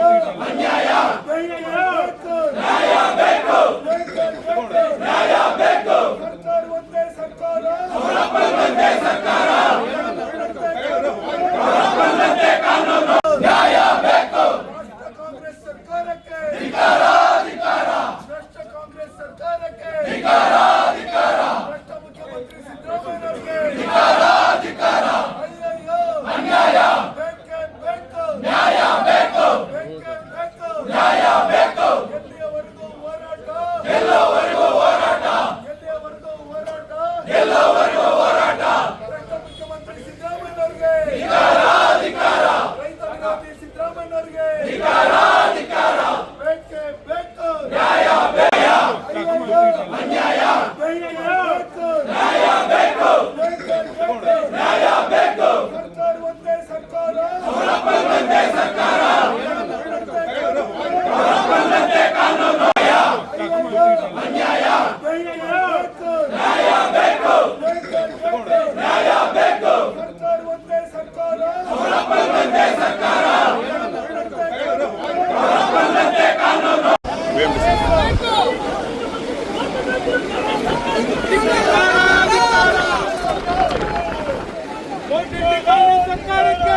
அநியாயம். Ai, ai, ai. ಸರ್ಕಾರಕ್ಕೆ.